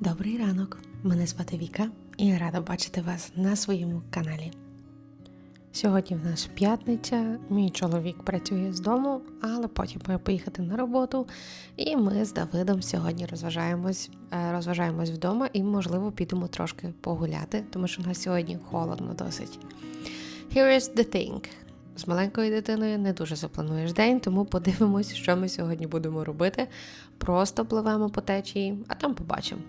Добрий ранок! Мене звати Віка і я рада бачити вас на своєму каналі. Сьогодні в нас п'ятниця, мій чоловік працює з дому, але потім має поїхати на роботу. І ми з Давидом сьогодні розважаємось, е, розважаємось вдома і, можливо, підемо трошки погуляти, тому що в нас сьогодні холодно досить. Here is the thing. З маленькою дитиною не дуже заплануєш день, тому подивимось, що ми сьогодні будемо робити. Просто пливемо по течії, а там побачимо.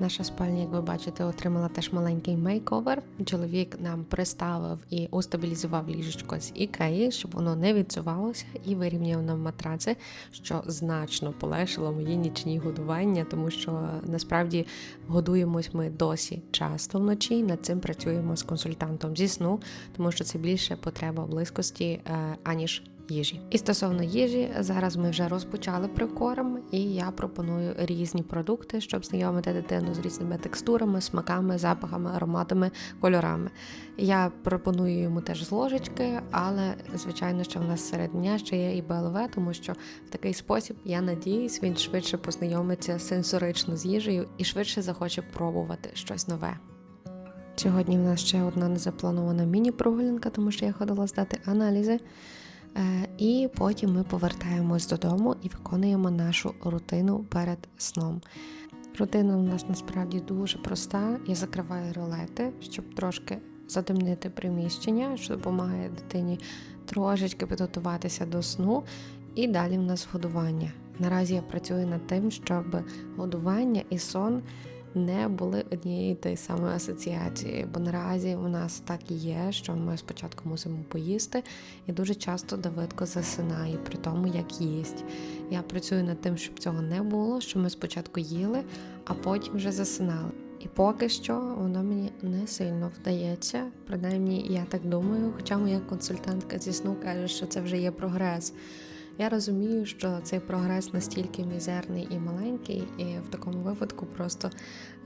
Наша спальня, як ви бачите, отримала теж маленький мейковер. Чоловік нам приставив і устабілізував ліжечко з ікеї, щоб воно не відсувалося, і вирівняв нам матраци, що значно полегшило мої нічні годування, тому що насправді годуємось ми досі часто вночі. Над цим працюємо з консультантом зі сну, тому що це більше потреба близькості, е, аніж їжі. І стосовно їжі, зараз ми вже розпочали прикорм, і я пропоную різні продукти, щоб знайомити дитину з різними текстурами, смаками, запахами, ароматами, кольорами. Я пропоную йому теж з ложечки, але звичайно, що в нас серед дня ще є і БЛВ, тому що в такий спосіб я надіюсь, він швидше познайомиться сенсорично з їжею і швидше захоче пробувати щось нове. Сьогодні в нас ще одна незапланована міні-прогулянка, тому що я ходила здати аналізи. Е, І потім ми повертаємось додому і виконуємо нашу рутину перед сном. Рутина у нас насправді дуже проста. Я закриваю ролети, щоб трошки затемнити приміщення, що допомагає дитині трошечки підготуватися до сну. І далі в нас годування. Наразі я працюю над тим, щоб годування і сон не були однією тієї самої асоціації, бо наразі у нас так і є, що ми спочатку мусимо поїсти, і дуже часто Давидко засинає при тому, як їсть. Я працюю над тим, щоб цього не було, що ми спочатку їли, а потім вже засинали. І поки що воно мені не сильно вдається, принаймні я так думаю, хоча моя консультантка зі сну каже, що це вже є прогрес. Я розумію, що цей прогрес настільки мізерний і маленький, і в такому випадку просто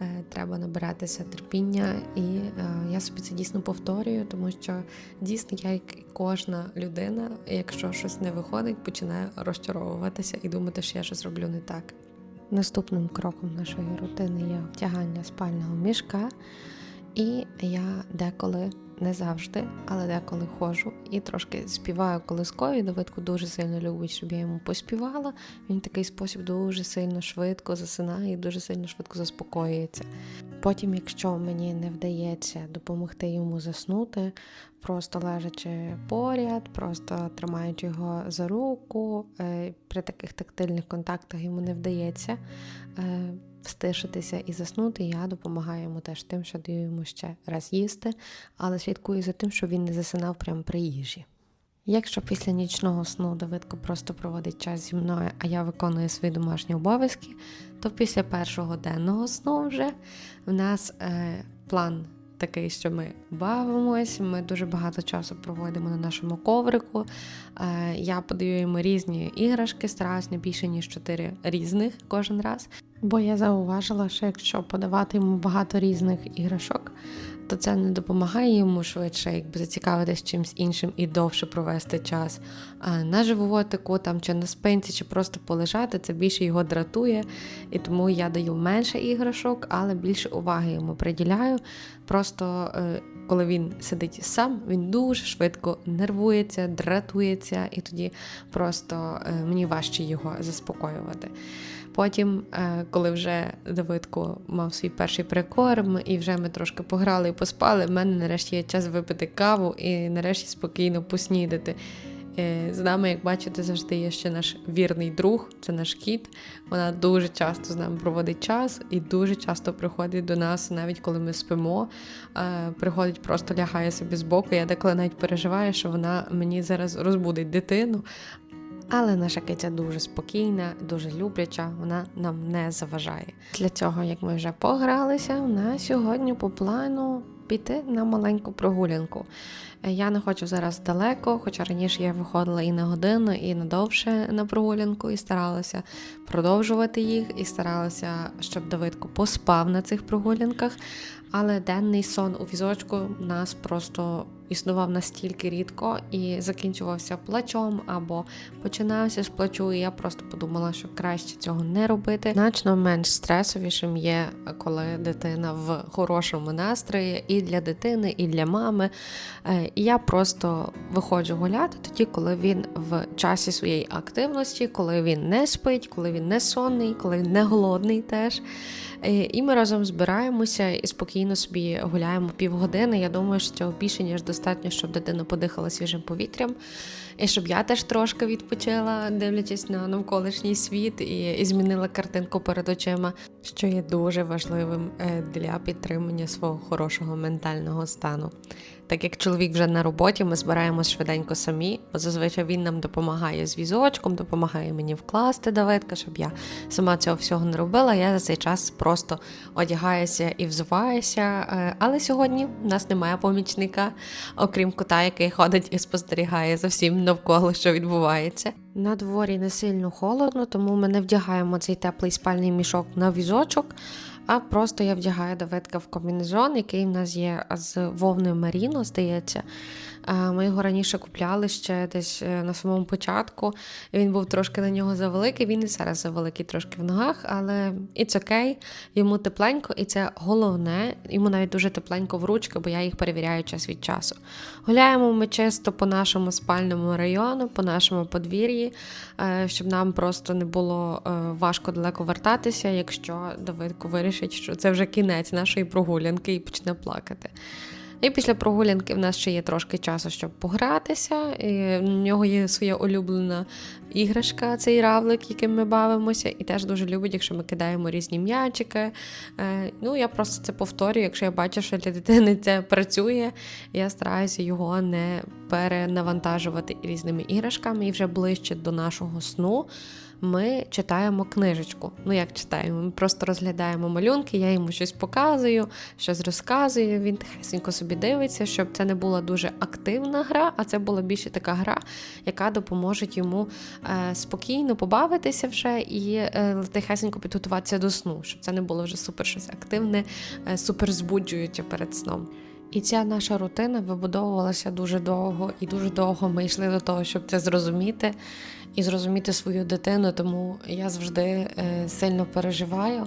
е, треба набиратися терпіння, і е, я собі це дійсно повторюю, тому що дійсно я, як кожна людина, якщо щось не виходить, починаю розчаровуватися і думати, що я щось роблю не так. Наступним кроком нашої рутини є втягання спального мішка, і я деколи не завжди, але деколи ходжу і трошки співаю колискові. Давидку дуже сильно любить, щоб я йому поспівала. Він такий спосіб дуже сильно швидко засинає і дуже сильно швидко заспокоюється. Потім, якщо мені не вдається допомогти йому заснути, просто лежачи поряд, просто тримаючи його за руку, е, при таких тактильних контактах йому не вдається. Встишитися і заснути, я допомагаю йому теж тим, що даю йому ще раз їсти, але слідкую за тим, щоб він не засинав прямо при їжі. Якщо після нічного сну Давидко просто проводить час зі мною, а я виконую свої домашні обов'язки, то після першого денного сну вже в нас е, план такий, що ми бавимось, ми дуже багато часу проводимо на нашому коврику. Е, я подаю йому різні іграшки, стараюсь не більше, ніж чотири різних кожен раз. Бо я зауважила, що якщо подавати йому багато різних іграшок, то це не допомагає йому швидше, якби зацікавитись чимось іншим і довше провести час. А на животику там чи на спинці, чи просто полежати, це більше його дратує. І тому я даю менше іграшок, але більше уваги йому приділяю. Просто е, коли він сидить сам, він дуже швидко нервується, дратується, і тоді просто е, мені важче його заспокоювати. Потім, е, коли вже Давидко мав свій перший прикорм, і вже ми трошки пограли і поспали, в мене нарешті є час випити каву і нарешті спокійно поснідати. Е, З нами, як бачите, завжди є ще наш вірний друг, це наш кіт. Вона дуже часто з нами проводить час і дуже часто приходить до нас, навіть коли ми спимо. Е, Приходить, просто лягає собі збоку. Я деколи навіть переживаю, що вона мені зараз розбудить дитину. Але наша киця дуже спокійна, дуже любляча, вона нам не заважає. Для цього, як ми вже погралися, на сьогодні по плану піти на маленьку прогулянку. Е, Я не хочу зараз далеко, хоча раніше я виходила і на годину, і на довше на прогулянку, і старалася продовжувати їх, і старалася, щоб Давидко поспав на цих прогулянках. Але денний сон у візочку нас просто існував настільки рідко і закінчувався плачом або починався з плачу. І я просто подумала, що краще цього не робити. Значно менш стресовішим є, коли дитина в хорошому настрої і для дитини, і для мами. Е, І я просто виходжу гуляти тоді, коли він в часі своєї активності, коли він не спить, коли він не сонний, коли він не голодний теж. Е, І ми разом збираємося і спокійно собі гуляємо півгодини. Я думаю, що цього більше ніж достатньо, щоб дитина подихала свіжим повітрям. І щоб я теж трошки відпочила, дивлячись на навколишній світ, і, і змінила картинку перед очима, що є дуже важливим е, для підтримання свого хорошого ментального стану. Так як чоловік вже на роботі, ми збираємось швиденько самі, бо зазвичай він нам допомагає з візочком, допомагає мені вкласти давидка, щоб я сама цього всього не робила. Я за цей час просто одягаюся і взуваюся. Е, Але сьогодні в нас немає помічника, окрім кота, який ходить і спостерігає за всім навколо, що відбувається. На дворі не сильно холодно, тому ми не вдягаємо цей теплий спальний мішок на візочок. А просто я вдягаю Давидка в комбінезон, який в нас є з вовни Маріно, здається. Е, Ми його раніше купляли ще десь е, на самому початку. Він був трошки на нього завеликий. Він і зараз завеликий трошки в ногах, але it's окей, йому тепленько, і це головне. Йому навіть дуже тепленько в ручки, бо я їх перевіряю час від часу. Гуляємо ми чисто по нашому спальному району, по нашому подвір'ї, е, щоб нам просто не було важко далеко вертатися, якщо Давидко вирішить, що це вже кінець нашої прогулянки і почне плакати. І після прогулянки в нас ще є трошки часу, щоб погратися. І в нього є своя улюблена іграшка, цей равлик, яким ми бавимося, і теж дуже любить, якщо ми кидаємо різні м'ячики. Е, Ну, я просто це повторюю, якщо я бачу, що для дитини це працює, я стараюся його не перенавантажувати різними іграшками. І вже ближче до нашого сну ми читаємо книжечку. Ну, як читаємо? Ми просто розглядаємо малюнки, я йому щось показую, щось розказую. Він тихесенько собі дивиться, щоб це не була дуже активна гра, а це була більше така гра, яка допоможе йому е, спокійно побавитися вже і е, тихесенько підготуватися до сну, щоб це не було вже супер щось активне, е, супер збуджуюче перед сном. І ця наша рутина вибудовувалася дуже довго, і дуже довго ми йшли до того, щоб це зрозуміти і зрозуміти свою дитину. Тому я завжди е, сильно переживаю,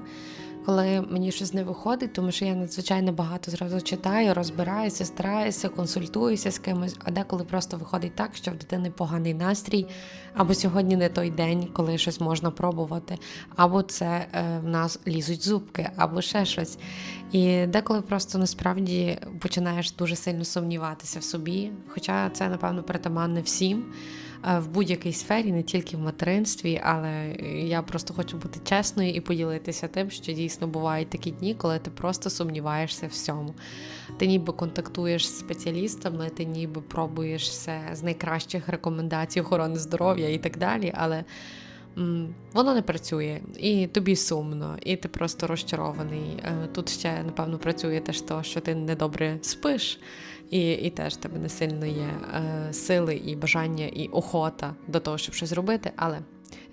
коли мені щось не виходить, тому що я надзвичайно багато зразу читаю, розбираюся, стараюся, консультуюся з кимось, а деколи просто виходить так, що в дитини поганий настрій, або сьогодні не той день, коли щось можна пробувати, або це е, в нас лізуть зубки, або ще щось. І деколи просто насправді починаєш дуже сильно сумніватися в собі, хоча це, напевно, притаманне всім. Е, В будь-якій сфері, не тільки в материнстві, але я просто хочу бути чесною і поділитися тим, що дійсно бувають такі дні, коли ти просто сумніваєшся в всьому. Ти ніби контактуєш з спеціалістами, ти ніби пробуєш все з найкращих рекомендацій охорони здоров'я і так далі, але воно не працює, і тобі сумно, і ти просто розчарований. Е, Тут ще, напевно, працює теж що ти недобре спиш, і, і теж тебе не сильно є е, сили і бажання, і охота до того, щоб щось робити. Але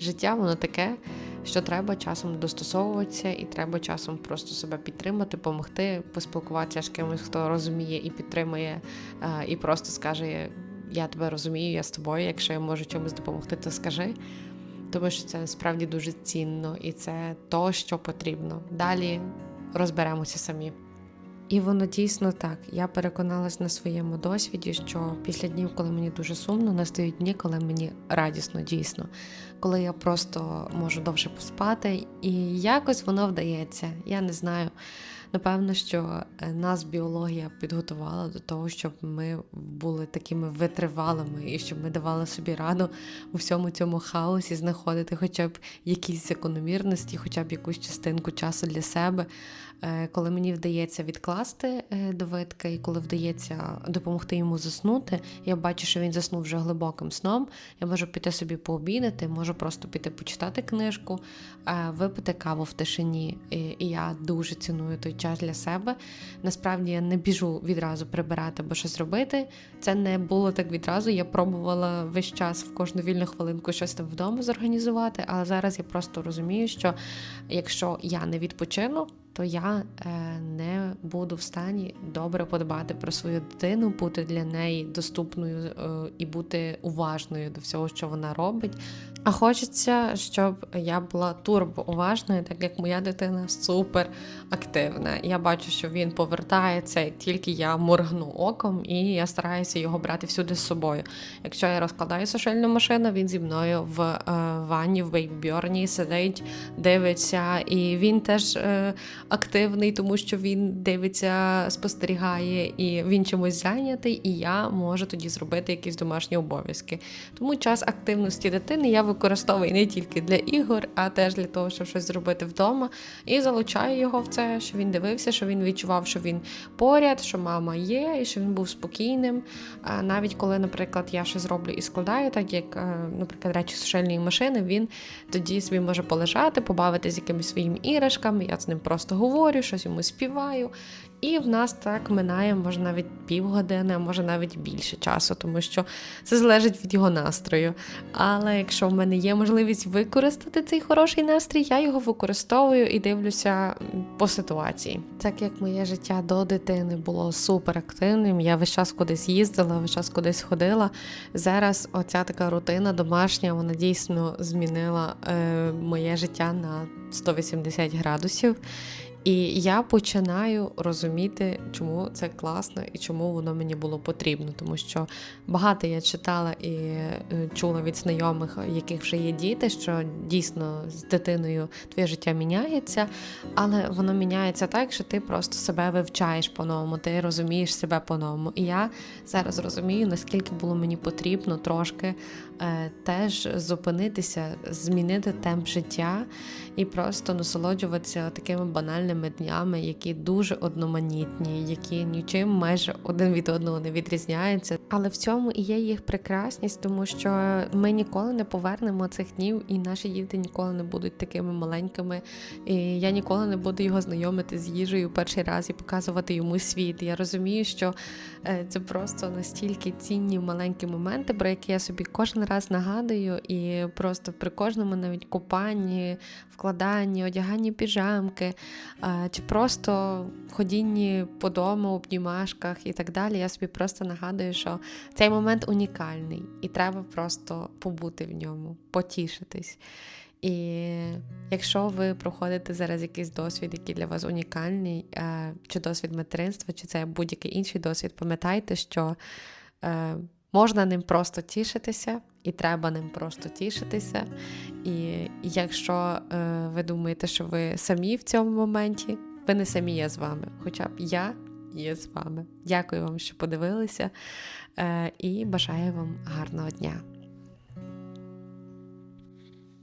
життя воно таке, що треба часом достосовуватися, і треба часом просто себе підтримати, допомогти, поспілкуватися з кимось, хто розуміє і підтримує, е, і просто скаже: Я тебе розумію, я з тобою. Якщо я можу чимось допомогти, то скажи. Тому що це справді дуже цінно і це то, що потрібно. Далі розберемося самі. І воно дійсно так. Я переконалась на своєму досвіді, що після днів, коли мені дуже сумно, настають дні, коли мені радісно, дійсно, коли я просто можу довше поспати, і якось воно вдається. Я не знаю. Напевно, що е, нас біологія підготувала до того, щоб ми були такими витривалими і щоб ми давали собі раду у всьому цьому хаосі знаходити хоча б якісь закономірності, хоча б якусь частинку часу для себе. Е, Коли мені вдається відкласти е, довідки, і коли вдається допомогти йому заснути, я бачу, що він заснув вже глибоким сном. Я можу піти собі пообідати, можу просто піти почитати книжку, е, випити каву в тишині. І я дуже ціную той час для себе. Насправді я не біжу відразу прибирати або щось робити. Це не було так відразу. Я пробувала весь час в кожну вільну хвилинку щось там вдома зорганізувати, але зараз я просто розумію, що якщо я не відпочину, то я е, не буду в стані добре подбати про свою дитину, бути для неї доступною е, і бути уважною до всього, що вона робить. А хочеться, щоб я була турбоуважною, так як моя дитина супер активна. Я бачу, що він повертається, тільки я моргну оком, і я стараюся його брати всюди з собою. Якщо я розкладаю сушильну машину, він зі мною в е, ванні, в бейбьорні сидить, дивиться, і він теж активний, тому що він дивиться, спостерігає, і він чимось зайнятий, і я можу тоді зробити якісь домашні обов'язки. Тому час активності дитини я використовую не тільки для ігор, а теж для того, щоб щось зробити вдома. І залучаю його в це, що він дивився, що він відчував, що він поряд, що мама є, і що він був спокійним. Навіть коли, наприклад, я щось роблю і складаю, так як, е, наприклад, речі з сушильної машини, він тоді собі може полежати, побавитися якимись своїми іграшками. Я з ним просто говорю, щось йому співаю. І в нас так минає, може навіть півгодини, а може навіть більше часу, тому що це залежить від його настрою. Але якщо в мене є можливість використати цей хороший настрій, я його використовую і дивлюся по ситуації. Так як моє життя до дитини було суперактивним, я весь час кудись їздила, весь час кудись ходила. Зараз оця така рутина домашня, вона дійсно змінила е, моє життя на 180 градусів. І я починаю розуміти, чому це класно і чому воно мені було потрібно. Тому що багато я читала і е, чула від знайомих, яких вже є діти, що дійсно з дитиною твоє життя міняється, але воно міняється так, що ти просто себе вивчаєш по-новому, ти розумієш себе по-новому. І я зараз розумію, наскільки було мені потрібно трошки теж зупинитися, змінити темп життя і просто насолоджуватися такими банальними днями, які дуже одноманітні, які нічим майже один від одного не відрізняються. Але в цьому і є їх прекрасність, тому що ми ніколи не повернемо цих днів, і наші діти ніколи не будуть такими маленькими. І я ніколи не буду його знайомити з їжею перший раз і показувати йому світ. Я розумію, що е, це просто настільки цінні маленькі моменти, про які я собі раз нагадую, і просто при кожному навіть купанні, вкладанні, одяганні піжамки, чи просто ходінні по дому, обнімашках і так далі. Я собі просто нагадую, що цей момент унікальний, і треба просто побути в ньому, потішитись. І якщо ви проходите зараз якийсь досвід, який для вас унікальний, чи досвід материнства, чи це будь-який інший досвід, пам'ятайте, що можна ним просто тішитися, і треба ним просто тішитися. І якщо ви думаєте, що ви самі в цьому моменті, ви не самі є з вами, хоча б я є з вами. Дякую вам, що подивилися, і бажаю вам гарного дня.